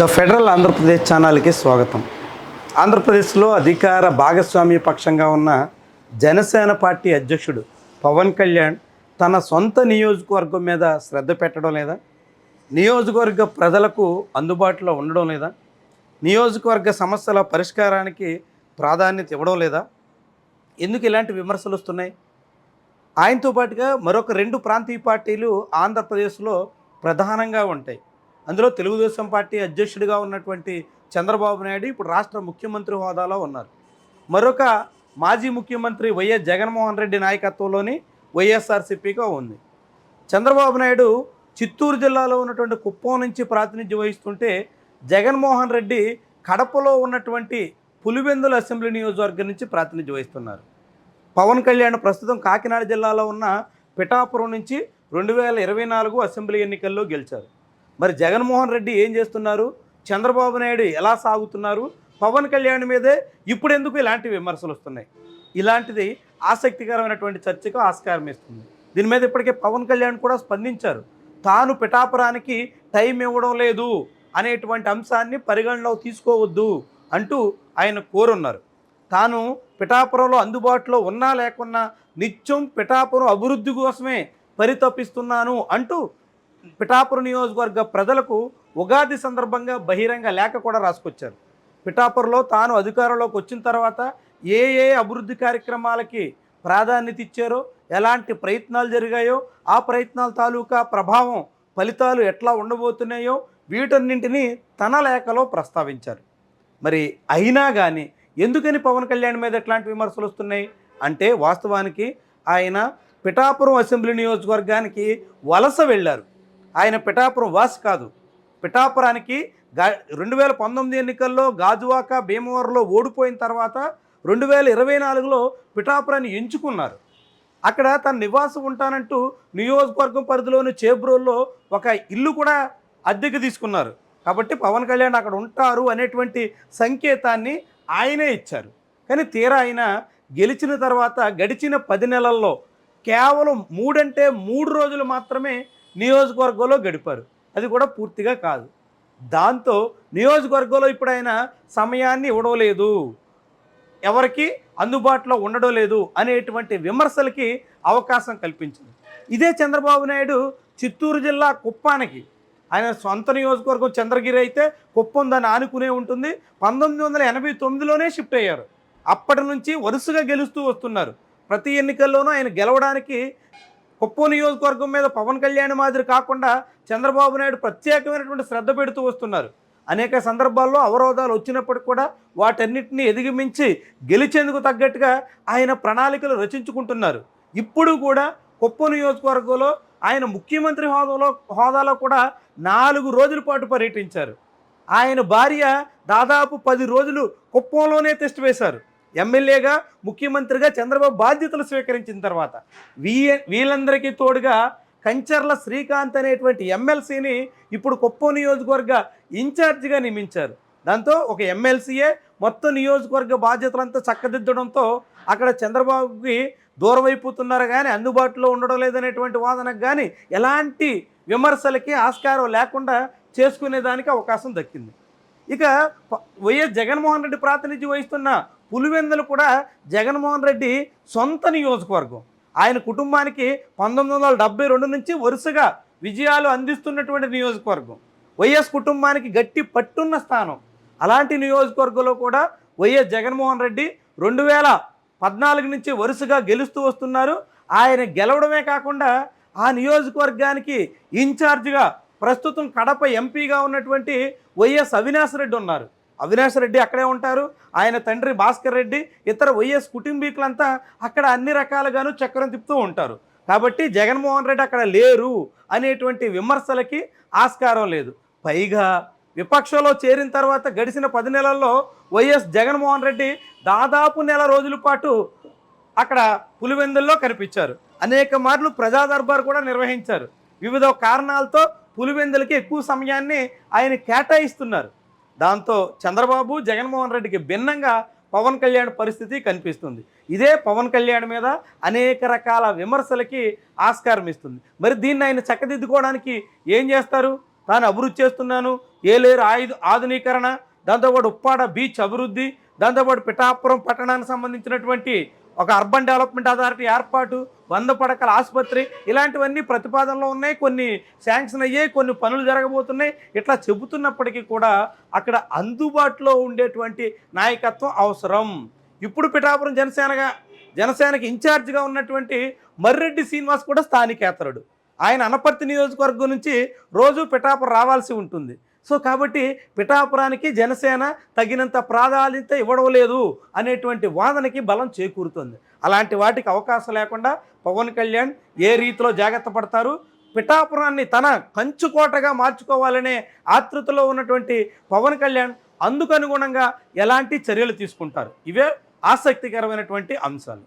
The federal Andhra Pradesh ఛానల్కి స్వాగతం. ఆంధ్రప్రదేశ్లో అధికార భాగస్వామ్య పక్షంగా ఉన్న జనసేన పార్టీ అధ్యక్షుడు పవన్ కళ్యాణ్ తన సొంత నియోజకవర్గం మీద శ్రద్ధ పెట్టడం లేదా? నియోజకవర్గ ప్రజలకు అందుబాటులో ఉండడం లేదా? నియోజకవర్గ సమస్యల పరిష్కారానికి ప్రాధాన్యత ఇవ్వడం లేదా? ఎందుకు ఇలాంటి విమర్శలు వస్తున్నాయి? ఆయనతో పాటుగా మరొక రెండు ప్రాంతీయ పార్టీలు ఆంధ్రప్రదేశ్లో ప్రధానంగా ఉంటాయి. అందులో తెలుగుదేశం పార్టీ అధ్యక్షుడిగా ఉన్నటువంటి చంద్రబాబు నాయుడు ఇప్పుడు రాష్ట్ర ముఖ్యమంత్రి హోదాలో ఉన్నారు. మరొక మాజీ ముఖ్యమంత్రి వైఎస్ జగన్మోహన్ రెడ్డి నాయకత్వంలోని వైఎస్ఆర్సీపీగా ఉంది. చంద్రబాబు నాయుడు చిత్తూరు జిల్లాలో ఉన్నటువంటి కుప్పం నుంచి ప్రాతినిధ్యం వహిస్తుంటే జగన్మోహన్ రెడ్డి కడపలో ఉన్నటువంటి పులివెందుల అసెంబ్లీ నియోజకవర్గం నుంచి ప్రాతినిధ్యం వహిస్తున్నారు. పవన్ కళ్యాణ్ ప్రస్తుతం కాకినాడ జిల్లాలో ఉన్న పిఠాపురం నుంచి రెండు వేల ఇరవై నాలుగు అసెంబ్లీ ఎన్నికల్లో గెలిచారు. మరి జగన్మోహన్ రెడ్డి ఏం చేస్తున్నారు? చంద్రబాబు నాయుడు ఎలా సాగుతున్నారు? పవన్ కళ్యాణ్ మీదే ఇప్పుడు ఎందుకు ఇలాంటి విమర్శలు వస్తున్నాయి? ఇలాంటిది ఆసక్తికరమైనటువంటి చర్చకు ఆస్కారం ఇస్తుంది. దీని మీద ఇప్పటికే పవన్ కళ్యాణ్ కూడా స్పందించారు. తాను పిఠాపురానికి టైం ఇవ్వడం లేదు అనేటువంటి అంశాన్ని పరిగణలో తీసుకోవద్దు అంటూ ఆయన కోరున్నారు. తాను పిఠాపురంలో అందుబాటులో ఉన్నా లేకున్నా నిత్యం పిఠాపురం అభివృద్ధి కోసమే పరితపిస్తున్నాను అంటూ పిఠాపురం నియోజకవర్గ ప్రజలకు ఉగాది సందర్భంగా బహిరంగ లేఖ కూడా రాసుకొచ్చారు. పిఠాపురంలో తాను అధికారంలోకి వచ్చిన తర్వాత ఏ ఏ అభివృద్ధి కార్యక్రమాలకి ప్రాధాన్యత ఇచ్చారో ఎలాంటి ప్రయత్నాలు జరిగాయో ఆ ప్రయత్నాల తాలూకా ప్రభావం ఫలితాలు ఎట్లా ఉండబోతున్నాయో వీటన్నింటినీ తన లేఖలో ప్రస్తావించారు. మరి అయినా కానీ ఎందుకని పవన్ కళ్యాణ్ మీద ఎట్లాంటి విమర్శలు వస్తున్నాయి? అంటే వాస్తవానికి ఆయన పిఠాపురం అసెంబ్లీ నియోజకవర్గానికి వలస వెళ్ళారు. ఆయన పిఠాపురం వాసి కాదు. పిఠాపురానికి గా రెండు వేల పంతొమ్మిది ఎన్నికల్లో గాజువాక భీమవరంలో ఓడిపోయిన తర్వాత రెండు వేల ఇరవై నాలుగులో పిఠాపురాన్ని ఎంచుకున్నారు. అక్కడ తన నివాసం ఉంటానంటూ నియోజకవర్గం పరిధిలోని చేబ్రోల్లో ఒక ఇల్లు కూడా అద్దెకు తీసుకున్నారు. కాబట్టి పవన్ కళ్యాణ్ అక్కడ ఉంటారు అనేటువంటి సంకేతాన్ని ఆయనే ఇచ్చారు. కానీ తీరా ఆయన గెలిచిన తర్వాత గడిచిన పది నెలల్లో కేవలం మూడంటే మూడు రోజులు మాత్రమే నియోజకవర్గంలో గడిపారు. అది కూడా పూర్తిగా కాదు. దాంతో నియోజకవర్గంలో ఇప్పుడు ఆయన సమయాన్ని ఇవ్వడం లేదు ఎవరికి అందుబాటులో ఉండడం లేదు అనేటువంటి విమర్శలకి అవకాశం కల్పించింది. ఇదే చంద్రబాబు నాయుడు చిత్తూరు జిల్లా కుప్పానికి. ఆయన సొంత నియోజకవర్గం చంద్రగిరి అయితే కుప్పం దాన్ని ఆనుకునే ఉంటుంది. పంతొమ్మిది వందల ఎనభై తొమ్మిదిలోనే షిఫ్ట్ అయ్యారు. అప్పటి నుంచి వరుసగా గెలుస్తూ వస్తున్నారు. ప్రతి ఎన్నికల్లోనూ ఆయన గెలవడానికి కుప్పం నియోజకవర్గం మీద పవన్ కళ్యాణ్ మాదిరి కాకుండా చంద్రబాబు నాయుడు ప్రత్యేకమైనటువంటి శ్రద్ధ పెడుతూ వస్తున్నారు. అనేక సందర్భాల్లో అవరోధాలు వచ్చినప్పటికి కూడా వాటన్నిటిని ఎదిగిమించి గెలిచేందుకు తగ్గట్టుగా ఆయన ప్రణాళికలు రచించుకుంటున్నారు. ఇప్పుడు కూడా కుప్పం నియోజకవర్గంలో ఆయన ముఖ్యమంత్రి హోదాలో హోదాలో కూడా నాలుగు రోజుల పాటు పర్యటించారు. ఆయన భార్య దాదాపు పది రోజులు కుప్పంలోనే టెస్ట్ వేశారు. ఎమ్మెల్యేగా ముఖ్యమంత్రిగా చంద్రబాబు బాధ్యతలు స్వీకరించిన తర్వాత వీ వీళ్ళందరికీ తోడుగా కంచర్ల శ్రీకాంత్ అనేటువంటి ఎమ్మెల్సీని ఇప్పుడు కుప్పం నియోజకవర్గ ఇన్ఛార్జిగా నియమించారు. దాంతో ఒక ఎమ్మెల్సీయే మొత్తం నియోజకవర్గ బాధ్యతలంతా చక్కదిద్దడంతో అక్కడ చంద్రబాబుకి దూరమైపోతున్నారు కానీ అందుబాటులో ఉండడం లేదనేటువంటి వాదనకు కానీ ఎలాంటి విమర్శలకి ఆస్కారం లేకుండా చేసుకునేదానికి అవకాశం దక్కింది. ఇక వైఎస్ జగన్మోహన్ రెడ్డి ప్రాతినిధ్యం వహిస్తున్న పులివెందులు కూడా జగన్మోహన్ రెడ్డి సొంత నియోజకవర్గం. ఆయన కుటుంబానికి పంతొమ్మిది వందల డెబ్బై రెండు నుంచి వరుసగా విజయాలు అందిస్తున్నటువంటి నియోజకవర్గం. వైఎస్ కుటుంబానికి గట్టి పట్టున్న స్థానం. అలాంటి నియోజకవర్గంలో కూడా వైఎస్ జగన్మోహన్ రెడ్డి రెండు వేల పద్నాలుగు నుంచి వరుసగా గెలుస్తూ వస్తున్నారు. ఆయన గెలవడమే కాకుండా ఆ నియోజకవర్గానికి ఇన్ఛార్జిగా ప్రస్తుతం కడప ఎంపీగా ఉన్నటువంటి వైఎస్ అవినాష్ రెడ్డి ఉన్నారు. అవినాష్ రెడ్డి అక్కడే ఉంటారు. ఆయన తండ్రి భాస్కర్ రెడ్డి ఇతర వైఎస్ కుటుంబీకులంతా అక్కడ అన్ని రకాలుగాను చక్రం తిప్పుతూ ఉంటారు. కాబట్టి జగన్మోహన్ రెడ్డి అక్కడ లేరు అనేటువంటి విమర్శలకి ఆస్కారం లేదు. పైగా విపక్షంలో చేరిన తర్వాత గడిచిన పది నెలల్లో వైఎస్ జగన్మోహన్ రెడ్డి దాదాపు నెల రోజుల పాటు అక్కడ పులివెందుల్లో కనిపించారు. అనేక మార్లు ప్రజా దర్బార్ కూడా నిర్వహించారు. వివిధ కారణాలతో పులివెందులకి ఎక్కువ సమయాన్ని ఆయన కేటాయిస్తున్నారు. దాంతో చంద్రబాబు జగన్మోహన్ రెడ్డికి భిన్నంగా పవన్ కళ్యాణ్ పరిస్థితి కనిపిస్తుంది. ఇదే పవన్ కళ్యాణ్ మీద అనేక రకాల విమర్శలకి ఆస్కారం ఇస్తుంది. మరి దీన్ని ఆయన చక్కదిద్దుకోవడానికి ఏం చేస్తారు? తాను అభివృద్ధి చేస్తున్నాను. ఏ లేరు ఆయుధ ఆధునీకరణ దాంతోపాటు ఉప్పాడ బీచ్ అభివృద్ధి దాంతోపాటు పిఠాపురం పట్టణానికి సంబంధించినటువంటి ఒక అర్బన్ డెవలప్మెంట్ అథారిటీ ఏర్పాటు వంద పడకల ఆసుపత్రి ఇలాంటివన్నీ ప్రతిపాదనలో ఉన్నాయి కొన్ని శాంక్షన్ అయ్యాయి కొన్ని పనులు జరగబోతున్నాయి. ఇట్లా చెబుతున్నప్పటికీ కూడా అక్కడ అందుబాటులో ఉండేటువంటి నాయకత్వం అవసరం. ఇప్పుడు పిఠాపురం జనసేనగా జనసేనకి ఇన్ఛార్జిగా ఉన్నటువంటి మర్రెడ్డి శ్రీనివాస్ కూడా స్థానికేతరుడు. ఆయన అనపర్తి నియోజకవర్గం నుంచి రోజు పిఠాపురం రావాల్సి ఉంటుంది. సో కాబట్టి పిఠాపురానికి జనసేన తగినంత ప్రాధాన్యత ఇవ్వడం లేదు అనేటువంటి వాదనకి బలం చేకూరుతుంది. అలాంటి వాటికి అవకాశం లేకుండా పవన్ కళ్యాణ్ ఏ రీతిలో జాగ్రత్త పడతారు? పిఠాపురాన్ని తన కంచుకోటగా మార్చుకోవాలనే ఆతృతలో ఉన్నటువంటి పవన్ కళ్యాణ్ అందుకు అనుగుణంగా ఎలాంటి చర్యలు తీసుకుంటారు? ఇవే ఆసక్తికరమైనటువంటి అంశాలు.